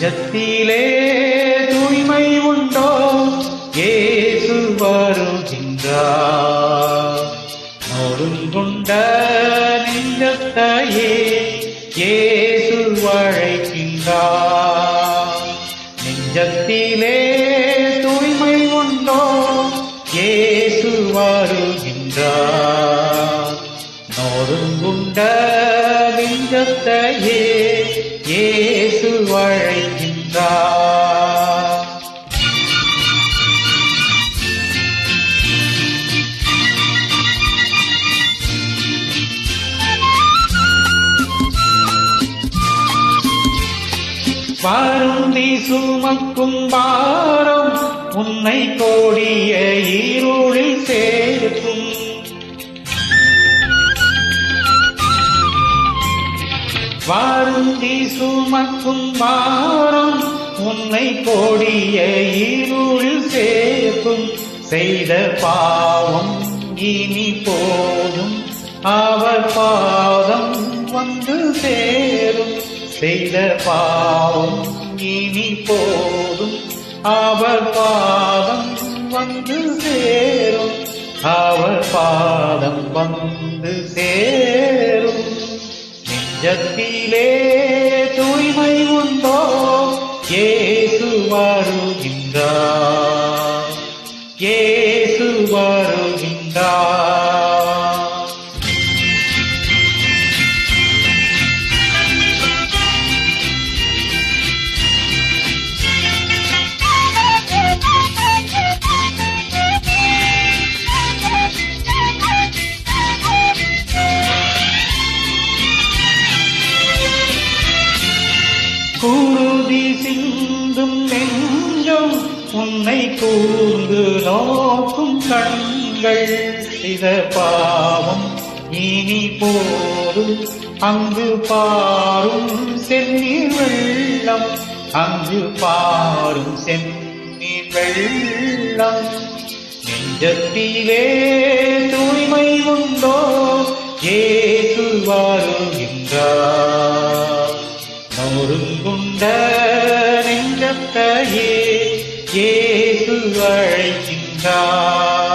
நெஞ்சத்திலே தூய்மை உண்டோ? ஏசு வருகின்றார். நொறுங்குண்ட நெஞ்சத்தையே ஏசு வழைக்கின்றார். நெஞ்சத்திலே தூய்மை உண்டோ? ஏசு வருகின்றார். நொறுங்குண்ட நெஞ்சத்தையே வருந்தி சுமக்கும் பாரம் உன்னை கோடிய இருளில் சேர்க்கும். வருந்தி சுமக்கும் பாரம் உன்னை கோடிய ஈருளில் சேர்க்கும். செய்த பாவம் இனி போதும் அவர் பாதம் வந்து சேரும். செய்த பாவம் இனி போதும். அவர் பாதம் வந்து சேரும். அவர் பாதம் வந்து சேரும். நெஞ்சத்திலே தூய்மை உண்டோ? ஏசு வருகின்றார். உன்னை கூர்ந்து நோக்கும் கண்கள். சித பாவம் இனி போதும். அங்கு பாரும் செந்நீர் வெள்ளம். அங்கு பாரும் செந்நீர் வெள்ளம். நெஞ்சத்திலே தூய்மை உண்டோ? ஏது வாருகின்றார் நொறுங்குண்ட நெஞ்சத்தையே ஏசு அழைக்கின்றார் ஏ